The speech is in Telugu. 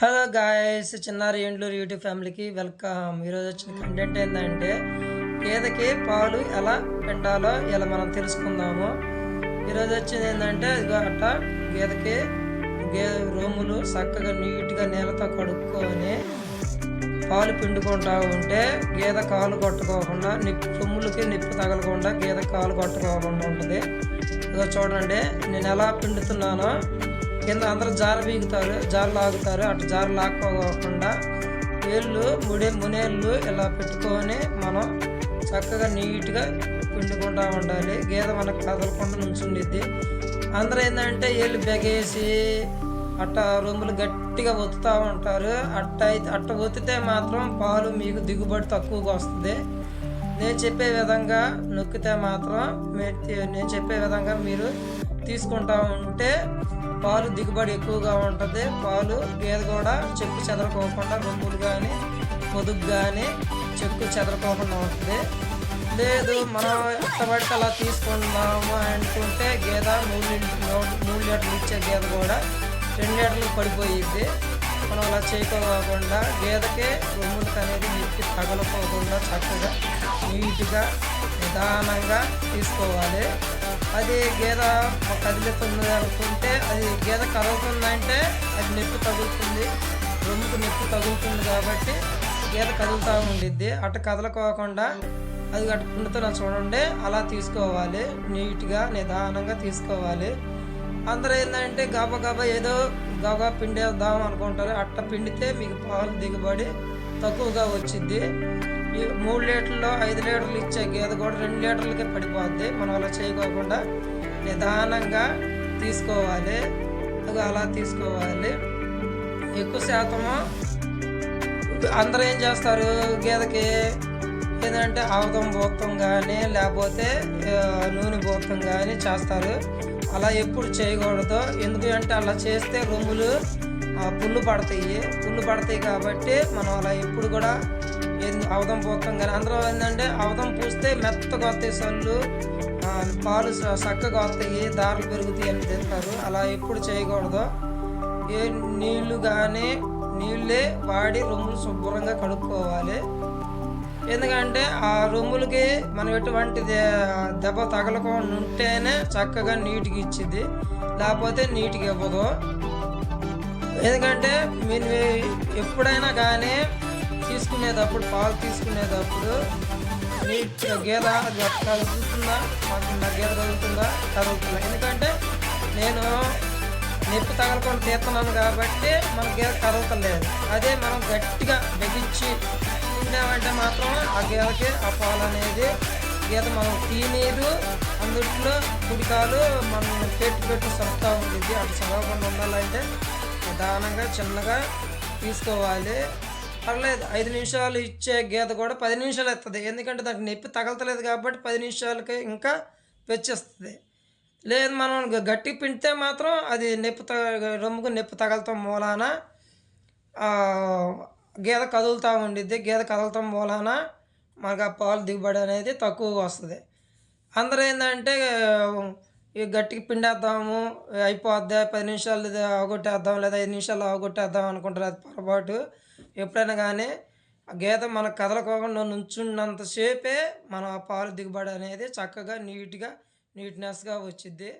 హలో గాయస్ చిన్నారి ఏండ్లూరు యూట్యూబ్ ఫ్యామిలీకి వెల్కమ్. ఈరోజు వచ్చిన కంటెంట్ ఏంటంటే గేదెకి పాలు ఎలా పిండాలో ఇలా మనం తెలుసుకుందాము. ఈరోజు వచ్చింది ఏంటంటే ఇదిగో అట్ట గేదెకి గేదె రూములు చక్కగా నీట్గా నీళ్ళతో కడుక్కొని పాలు పిండుకుంటా ఉంటే గేదె కాలు కొట్టుకోకుండా నిప్పు తుమ్ములకి నిప్పు తగలకుండా గేదె కాలు కొట్టుకోకుండా ఉంటుంది. ఇదిగో చూడండి నేను ఎలా పిండుతున్నానో కింద అందరూ జార బీగుతారు జార లాగుతారు అటు జార లాక్కోకుండా వేళ్ళు ముడే మునేళ్ళు ఇలా పెట్టుకొని మనం చక్కగా నీట్గా పిండుకుంటా ఉండాలి. గేదె మనకు కదలకుండా నుంచుండిద్ది. అందరూ ఏంటంటే వేళ్ళు బెగేసి అట్ట రొమ్ములు గట్టిగా ఒత్తుతూ ఉంటారు. అట్ట అయితే అట్ట ఒత్తితే మాత్రం పాలు మీకు దిగుబడి తక్కువగా వస్తుంది. నేను చెప్పే విధంగా నొక్కితే మాత్రం నేను చెప్పే విధంగా మీరు తీసుకుంటా ఉంటే పాలు దిగుబడి ఎక్కువగా ఉంటుంది. పాలు గేదె కూడా చెక్కు చెదరకోకుండా రొమ్ములు కానీ పొదుగు కానీ చెక్కు చెదరకోకుండా ఉంటుంది. లేదు మనం ఎట్టబడితే అలా తీసుకున్నాము అనుకుంటే గేదె మూడు మూడు- మూడు లీటర్లు ఇచ్చే గేదె కూడా రెండు లీటర్లు పడిపోయిద్ది. మనం అలా చేయకోకుండా గేదెకి రొమ్ములకు అనేది నీటికి తగలకోకుండా చక్కగా నీట్గా నిదానంగా తీసుకోవాలి. అది గేదె కదిలిస్తుంది అనుకుంటే అది గేదె కదులుతుందంటే అది నొప్పి తగులుతుంది. రొమ్ముకు నొప్పి తగులుతుంది కాబట్టి గేదె కదులుతూ ఉండిద్ది. అట్ట కదలకోకుండా అది అటు పిండుతున్నా చూడండి అలా తీసుకోవాలి. నీట్గా నిదానంగా తీసుకోవాలి. అందరూ ఏంటంటే గబ గబ ఏదో గబ పిండేద్దాం అనుకుంటారు. అట్ట పిండితే మీకు పాలు దిగుబడి తక్కువగా వచ్చింది మూడు లీటర్లు ఐదు లీటర్లు ఇచ్చే గేదె కూడా రెండు లీటర్లకే పడిపోద్ది. మనం అలా చేయకోకుండా నిదానంగా తీసుకోవాలి. అలా తీసుకోవాలి. ఎక్కువ శాతము అందరూ ఏం చేస్తారు? గేదెకి ఏంటంటే ఆవదం భూతం కానీ లేకపోతే నూనె భూతం కానీ చేస్తారు. అలా ఎప్పుడు చేయకూడదు. ఎందుకంటే అలా చేస్తే రొమ్ములు పుల్లు పడతాయి. పుల్లు పడతాయి కాబట్టి మనం అలా ఎప్పుడు కూడా అవదం పోతాం కానీ అందులో ఏంటంటే అవదం పూస్తే మెత్తగా వస్తాయి సళ్ళు పాలు చక్కగా వస్తాయి. దారులు పెరుగుతాయి అని తింటారు. అలా ఎప్పుడు చేయకూడదు. ఏ నీళ్ళు కానీ నీళ్ళే వాడి రొమ్ములు శుభ్రంగా కడుక్కోవాలి. ఎందుకంటే ఆ రొమ్ములకి మనం ఎటువంటి దే- దెబ్బ తగలకుండా ఉంటేనే చక్కగా నీటికి ఇచ్చింది లేకపోతే నీటికి ఇవ్వదు. ఎందుకంటే మీరు ఎప్పుడైనా కానీ తీసుకునేటప్పుడు పాలు తీసుకునేటప్పుడు మీ గేద అది కదులుతుందా మాకు నా గేద కదులుతుందా కదులుతుందా ఎందుకంటే నేను నొప్పి తగలకుండా తీస్తున్నాను కాబట్టి మన గేద కదలతలేదు అదే మనం గట్టిగా బిగించి తిన్నామంటే మాత్రం ఆ గేదకి ఆ పాలు అనేది గీత మనం తినేదు. అందుట్లో కుడికాలు మనం పెట్టి పెట్టి సరుకుతూ ఉంటుంది అటు చదవకుండా ఉండాలంటే నిదానంగా చిన్నగా తీసుకోవాలి. పర్లేదు ఐదు నిమిషాలు ఇచ్చే గీత కూడా పది నిమిషాలు ఎత్తుంది. ఎందుకంటే దానికి నొప్పి తగలతలేదు కాబట్టి పది నిమిషాలకి ఇంకా వెచ్చిస్తుంది. లేదు మనం గట్టి పిండితే మాత్రం అది నొప్పి త రొమ్ముకు నొప్పి తగలతాం మూలాన గీత గేదె కదులుతూ ఉండిద్ది. గేదె కదలటం మూలాన మనకు ఆ పాలు దిగుబడి అనేది తక్కువగా వస్తుంది. అందరూ ఏంటంటే ఈ గట్టికి పిండేద్దాము అయిపోద్ది పది నిమిషాలు అవగొట్టేద్దాం లేదా ఐదు నిమిషాలు అవగొట్టేద్దాం అనుకుంటారు. అది పొరపాటు. ఎప్పుడైనా కానీ గీత గేదె కదలకోకుండా నుంచున్నంతసేపే మనం ఆ పాలు దిగుబడి అనేది చక్కగా నీట్గా నీట్నెస్గా వచ్చిద్ది.